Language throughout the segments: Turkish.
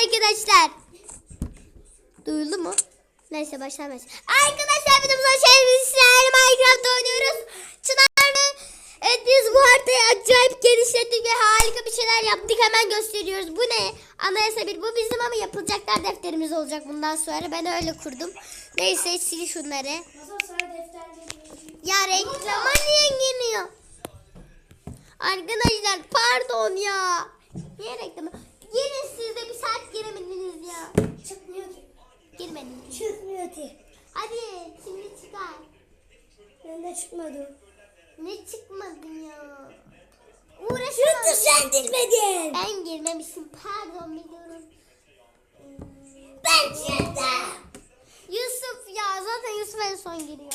arkadaşlar. Duyuldu mu? Neyse başlamayız. Arkadaşlar videomuza hoş sizlerle Minecraft oynuyoruz. Çınar'la evet biz bu haritayı acayip genişlettik ve harika bir şeyler yaptık. Hemen gösteriyoruz. Bu ne? Anayasa bir. Bu bizim ama yapılacaklar defterimiz olacak bundan sonra. Ben öyle kurdum. Neyse sil şunları. Ya reklama niye giriyor? Arkadaşlar pardon ya. Niye reklama? Girin siz de bir saat giremediniz ya. çıkmıyor ki. Girmediniz. Çıkmıyor ki. Hadi şimdi çıkar. Ben de çıkmadı. Ne çıkmadın ya? Çıktı Sen girmedin. Ben girmemişim pardon biliyorum. Ben çıktım. Yusuf ya zaten Yusuf en son giriyor.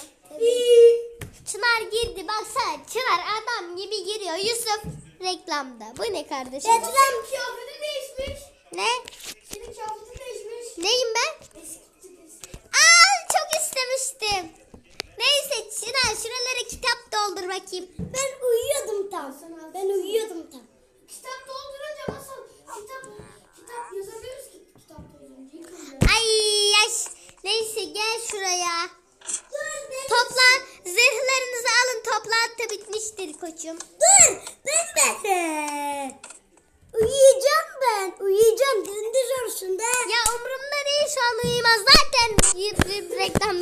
Çınar girdi baksana Çınar adam gibi giriyor. Yusuf reklamda. Bu ne kardeşim? Reklam. Kıyafetin değişmiş. Ne? Senin kıyafetin değişmiş. Neyim ben?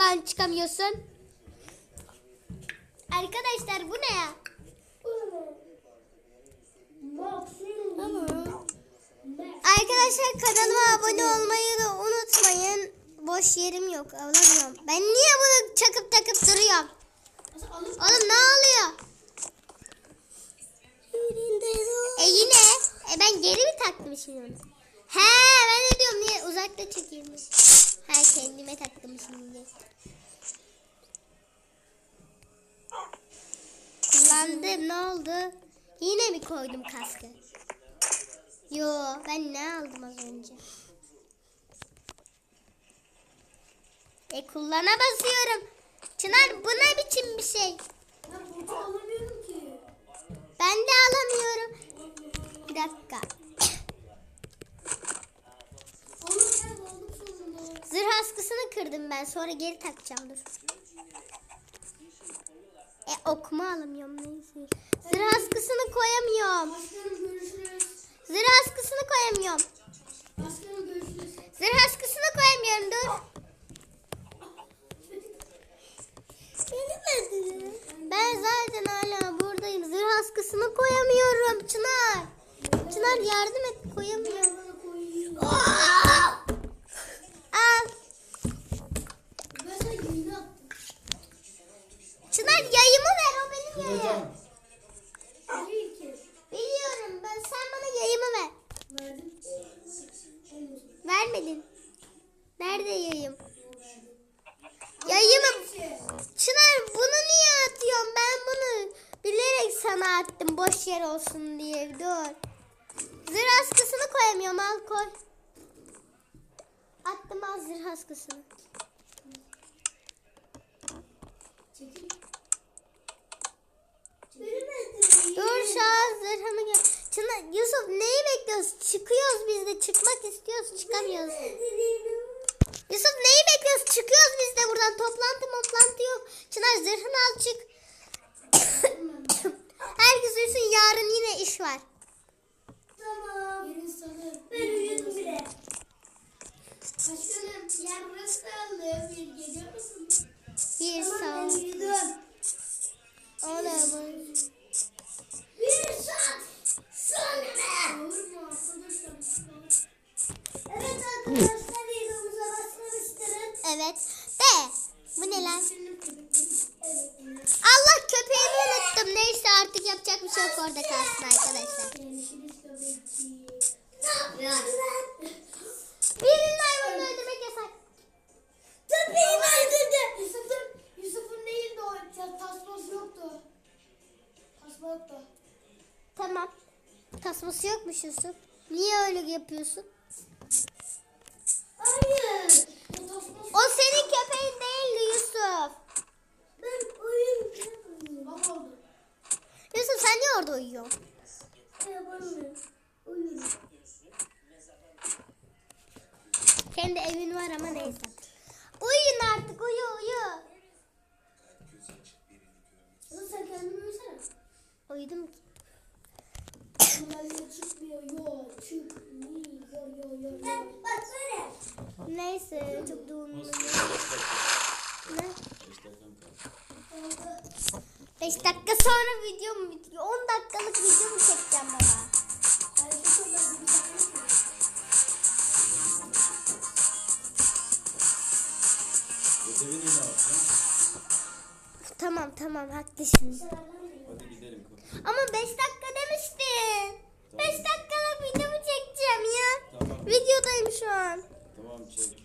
Reklamdan çıkamıyorsun. Arkadaşlar bu ne ya? Arkadaşlar kanalıma abone olmayı da unutmayın. Boş yerim yok. Alamıyorum. Ben niye bunu çakıp takıp duruyorum? Oğlum ne oluyor? E yine. E ben geri mi taktım şimdi onu? He ben de diyorum niye uzakta çekeyim. Ha kendime taktım şimdi. Kullandım ne oldu? Yine mi koydum kaskı? Yo ben ne aldım az önce? E kullana basıyorum. Çınar bu ne biçim bir şey? Ben de alamıyorum. Bir dakika. Zırh askısını kırdım ben. Sonra geri takacağım dur. E okuma alamıyorum neyse. Zırh askısını koyamıyorum. Zırh askısını koyamıyorum. Zırh askısını koyamıyorum dur. Ben zaten hala buradayım. Zırh askısını koyamıyorum Çınar. Çınar yardım et koyamıyorum. Al. O benim yayım. Biliyorum ben sen bana yayımı ver. Vermedin. Nerede yayım? Yayımı Çınar bunu niye atıyorsun? Ben bunu bilerek sana attım boş yer olsun diye. Dur. Zırh askısını koyamıyorum al koy. Attım al zırh askısını. Dur şu an zırhımı gel. Çınar, Yusuf neyi bekliyoruz? Çıkıyoruz biz de çıkmak istiyoruz çıkamıyoruz. Yusuf neyi bekliyoruz? Çıkıyoruz biz de buradan. Toplantı toplantı yok. Çınar zırhını al çık. Herkes uyusun yarın yine iş var. Ben uyudum bile. Başkanım yer burası. Bir geliyor musun? Bir Tamam sağ ben ol. uyudum. Bir saat sonra. Olur mu arkadaşlar? Yusuf. Niye öyle yapıyorsun? Hayır. O tasması. O senin köpeğin değildi Yusuf. Ben oyun. Bak oldu. Yusuf sen niye orada uyuyorsun? Yapamıyorum. Uyuyorum. kendi evin var ama neyse. Uyuyun artık uyu uyu. Kızım sen kendini uyusana. Uyudum ki. Bunlarla çıkmıyor. Yo çıkmıyor. Yo yo yo. Bak söyle. Neyse çok da umurumda değil. Ne? 5 dakika sonra video mu bitiyor? 10 dakikalık video mu çekeceğim baba? Ödevini ne yapacaksın? Tamam tamam haklısın. Hadi gidelim. Ama 5 dakika demiştin. 5 dakikalık video mu çekeceğim ya? Tamam. Videodayım şu an. Tamam çek.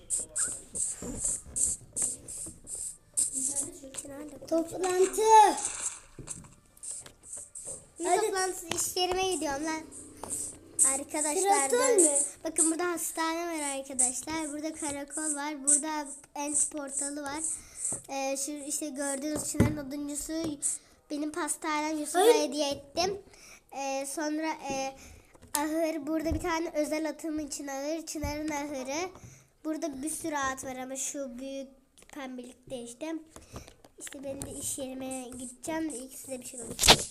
Toplantı. Ne toplantısı iş yerime gidiyorum lan. Arkadaşlar mü? bakın burada hastane var arkadaşlar. Burada karakol var. Burada ent portalı var. Ee, şu işte gördüğünüz Çınar'ın oduncusu benim pastanem Yusuf'a hediye ettim. Ee, sonra e, ahır burada bir tane özel atım için ahır. Çınar'ın ahırı. Burada bir sürü at var ama şu büyük pembelikte işte. İşte ben de iş yerime gideceğim de ilk size bir şey göstereyim.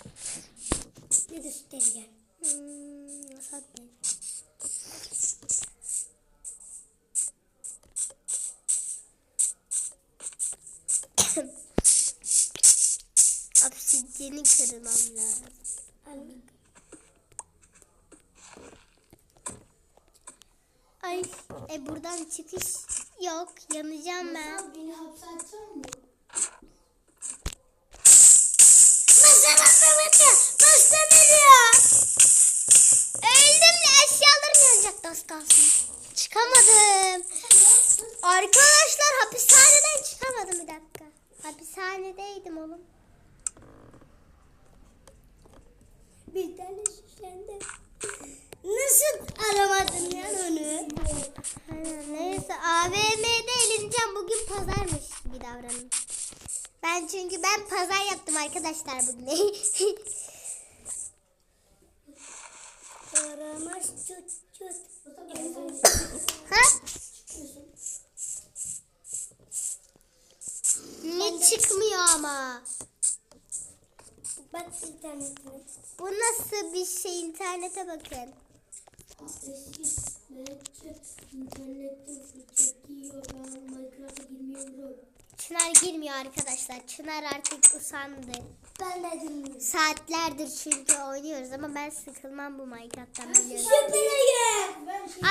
Ne göstereceğim? Hmm, nasıl atlayayım? Obsidiyeni kırmam lazım. Ay, e buradan çıkış yok. Yanacağım ben. Beni hapse atsan mı? Başta veriyor. Öldüm de eşyalarım yanacak az kalsın. Çıkamadım. Arkadaşlar hapishaneden çıkamadım bir dakika. Hapishanedeydim oğlum. Bir tane şişende. Nasıl aramadın ya onu? Neyse AVM'de eğleneceğim. Bugün pazarmış gibi davranın. Ben çünkü ben pazar yaptım arkadaşlar bugün. Aramaz çut çut. ha? Ne çıkmıyor ama. Bak internetine. Bu nasıl bir şey internete bakın. İnternetten çekiyor. Ben Minecraft'a girmiyorum. Çınar girmiyor arkadaşlar. Çınar artık usandı. Ben de girmiyorum. Saatlerdir çünkü oynuyoruz ama ben sıkılmam bu Minecraft'tan biliyorum. Süper ayı.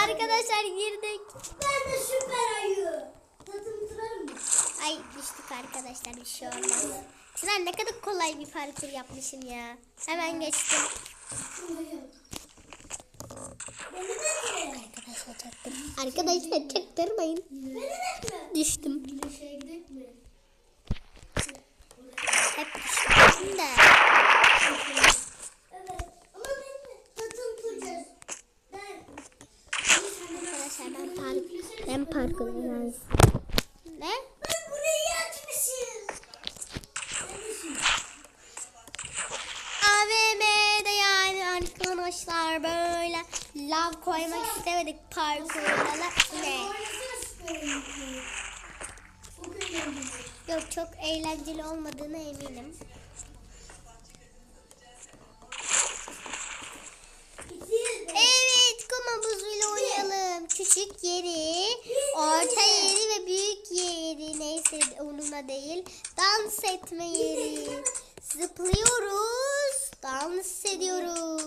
Arkadaşlar girdik. Ben de süper ayı. Tadını tutar mı? Ay düştük arkadaşlar bir şey olmaz. Çınar ne kadar kolay bir parkur yapmışım ya. Hemen geçtim. Arkadaşlar çaktım. Arkadaşlar çaktırmayın. Düştüm. Hep düştüm de. Arkadaşlar ben parkur ben parkur öğrencisiyim. Ne? Ben burayı açmışım. Neredesin? AVM'de yani arkadaşlar böyle lav koymak istemedik parkurda da ne? Yok çok eğlenceli olmadığına eminim. Evet kum havuzuyla oynayalım. Küçük yeri, orta yeri ve büyük yeri neyse onunla değil. Dans etme yeri. Zıplıyoruz. Dans ediyoruz.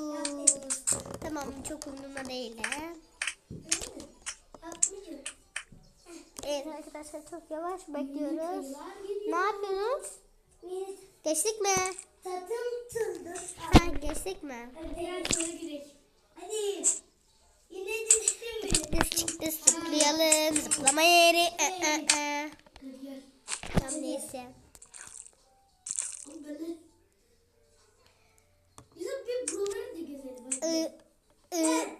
Tamam çok umurumda değil he. Evet arkadaşlar çok yavaş bekliyoruz. Ne? Biz Geçtik mi? tadım tuttuk. Ha geçtik mi? Hadi diğer girelim. Hadi. Yine düştün mü? Düz çıktı zıplayalım. Zıplama yeri. Ee, ee, ee. Tam neyse. Oğlum böyle. Bizim bir buraları da gezelim. Hadi. Ee, ee.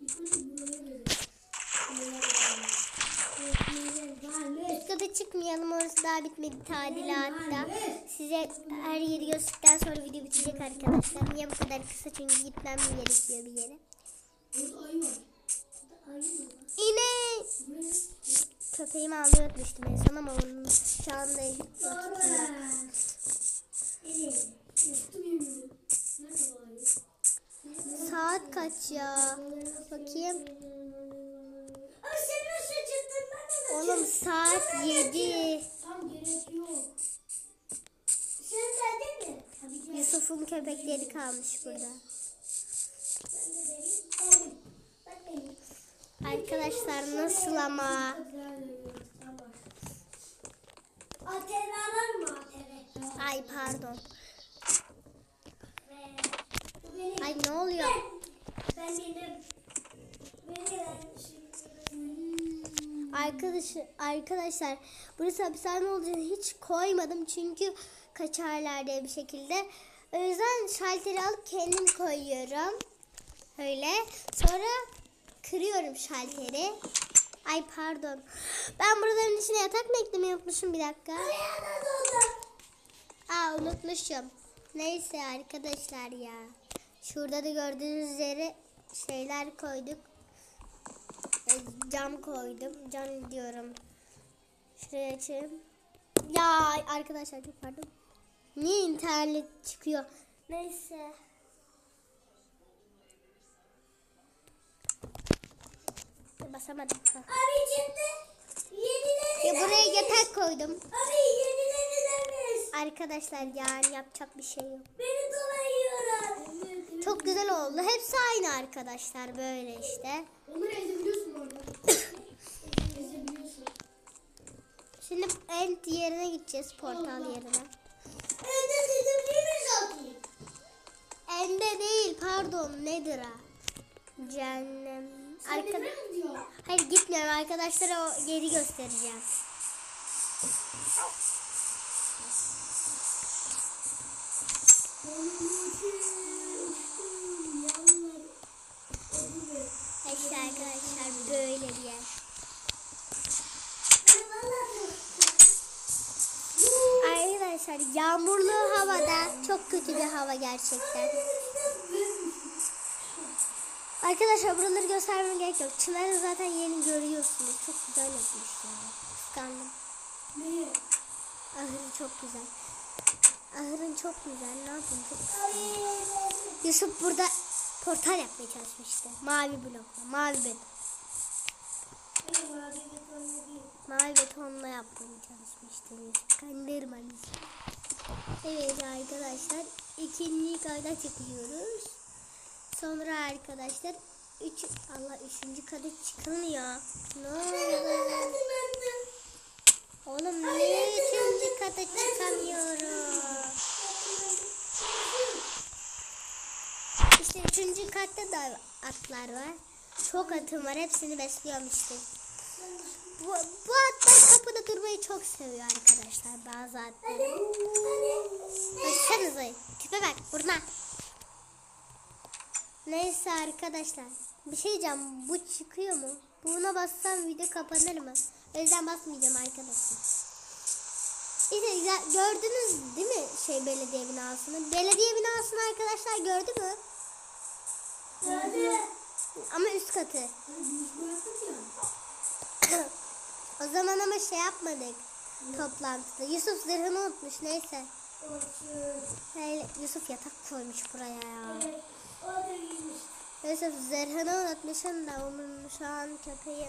İlk önce buraları gezelim. Buralar var. Varmış. Üst kata çıkmayalım orası daha bitmedi tadilatta. Size her yeri gösterdikten sonra video bitecek arkadaşlar. Niye bu kadar kısa çünkü gitmem gerekiyor bir yere. İnek. Köpeğimi almayı unutmuştum en son ama onun şu anda? Saat kaç ya? Bakayım. Oğlum saat 7. Tam gerek yok. Sen geldin mi? Yusuf'un köpekleri kalmış burada. Arkadaşlar nasıl ama? ATV arar mı ATV? Ay pardon. Ve bu benim. Ay ne oluyor? Ben benim. Benim. Arkadaş, arkadaşlar burası hapishane olduğunu hiç koymadım çünkü kaçarlar diye bir şekilde. O yüzden şalteri alıp kendim koyuyorum. Öyle. Sonra kırıyorum şalteri. Ay pardon. Ben buraların içine yatak mı eklemeyi unutmuşum bir dakika. Aa unutmuşum. Neyse arkadaşlar ya. Şurada da gördüğünüz üzere şeyler koyduk. Cam koydum. Cam diyorum. Şuraya açayım. Ya arkadaşlar çok pardon. Niye internet çıkıyor? Neyse. Basamadım. Abi şimdi yenileri Ya buraya yatak koydum. Abi yenileri demiş. Arkadaşlar yani yapacak bir şey yok. Beni dolayıyorlar. Çok güzel oldu. Hepsi aynı arkadaşlar böyle işte. Onları. Ezebiliyorsun. End yerine gideceğiz portal yerine. Evde dedim değil mi zaten? Ende değil pardon nedir ha? Cehennem. Arka... Hayır gitmiyorum arkadaşlara o yeri göstereceğim. İşte arkadaşlar böyle bir yer. Arkadaşlar yağmurlu havada çok kötü bir hava gerçekten. Arkadaşlar buraları göstermem gerek yok. Çınar'ı zaten yeni görüyorsunuz. Çok güzel yapmışlar. Kıskandım. Ne? Ahırı çok güzel. Ahırın çok güzel. Ne yapayım çok Yusuf burada portal yapmaya çalışmıştı. Mavi blokla. Mavi beton. Mavi betonla yapmaya çalışmıştım. Kandırma Yusuf. Evet arkadaşlar. ikinci kata çıkıyoruz. Sonra arkadaşlar üç, Allah üçüncü kata çıkılmıyor. Ne oluyor? Oğlum niye üçüncü kata çıkamıyorum? İşte üçüncü katta da atlar var. Çok atım var. Hepsini besliyorum işte. Bu, bu atlar kapıda durmayı çok seviyor arkadaşlar. Bazı atlar. Baksanıza. Tipe bak. Burna. Neyse arkadaşlar. Bir şey diyeceğim. Bu çıkıyor mu? Buna bassam video kapanır mı? O yüzden basmayacağım arkadaşlar. İşte gördünüz değil mi şey belediye binasını? Belediye binasını arkadaşlar gördü mü? Ama üst katı. o zaman ama şey yapmadık toplantıda. Yusuf zırhını unutmuş neyse. Hele Yusuf yatak koymuş buraya ya. Yusuf zırhını unutmuşum da onun şu an köpeği.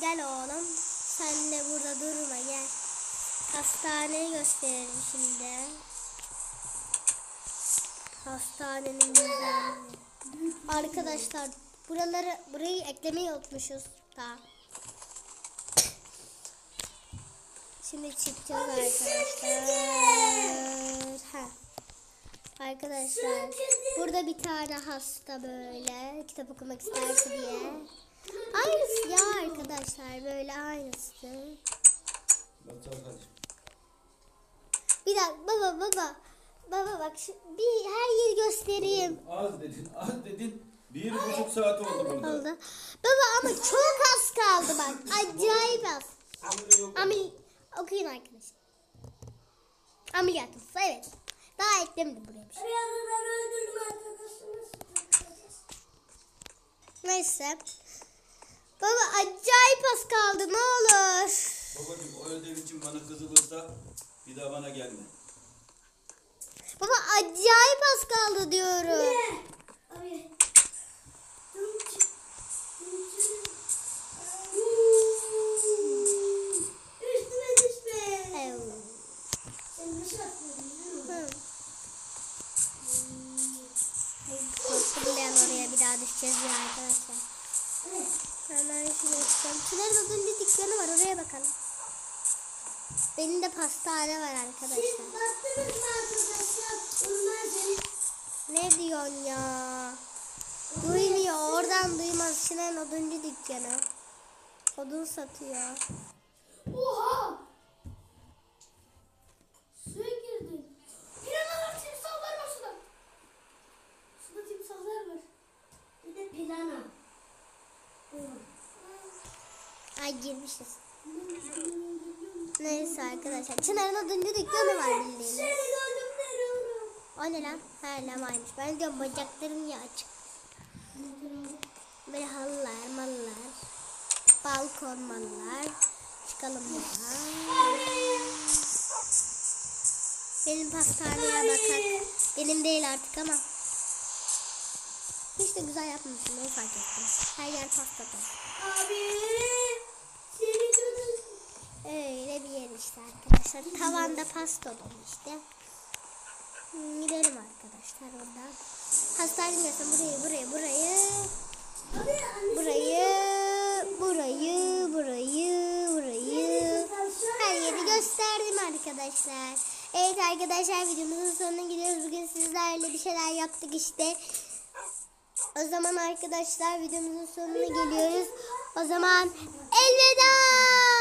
Gel oğlum. Sen de burada durma gel. Hastaneyi gösterelim şimdi. Hastanenin güzelliği. Arkadaşlar buraları burayı eklemeyi unutmuşuz da. Şimdi çıkacağız arkadaşlar. Ha. Arkadaşlar burada bir tane hasta böyle kitap okumak isterse diye. Aynısı ya arkadaşlar böyle aynısı. Bir dakika baba baba. Baba bak şu, bir her yeri göstereyim. Az dedin, az dedin. Bir buçuk saat oldu burada. Oldu. Baba ama çok az kaldı bak. Acayip az. Amel okuyun arkadaşlar. Ameliyatım evet. Daha eklemedim buraya bir şey. Neyse. Baba acayip az kaldı ne olur. Babacığım o ödev için bana kızılırsa bir daha bana gelme. Baba acayip az kaldı diyorum. Ne? Abi. Bir düşeceğiz ya arkadaşlar. Hemen şuraya çıkalım. Şunların adında dükkanı var oraya bakalım. Benim de pastane var Siz arkadaşlar. baktınız mı arkadaşlar? Onlar Ne diyorsun ya? Duymuyor oradan duymaz. Şunların oduncu dükkanı. Odun satıyor. Oha! Ay girmişiz. Neyse arkadaşlar. Çınar'ın oduncu dükkanı var bildiğiniz. O ne lan? Ha lamaymış. Ben diyorum bacaklarım ya açık. Böyle halılar, mallar. Balkon mallar. Çıkalım buradan. Benim pastaneye bakak. Benim değil artık ama. De güzel yapmışsın. Onu fark ettim. Her yer pasta dolu. Abi. Seni gördüm. Öyle bir yer işte arkadaşlar. Tavanda pasta dolu işte. Hmm, Gidelim arkadaşlar oradan. Hastane diyorsun burayı, burayı, burayı. Abi. Burayı, burayı, burayı, burayı. Her yeri gösterdim arkadaşlar. Evet arkadaşlar videomuzun sonuna gidiyoruz. Bugün sizlerle bir şeyler yaptık işte. O zaman arkadaşlar videomuzun sonuna geliyoruz. O zaman elveda.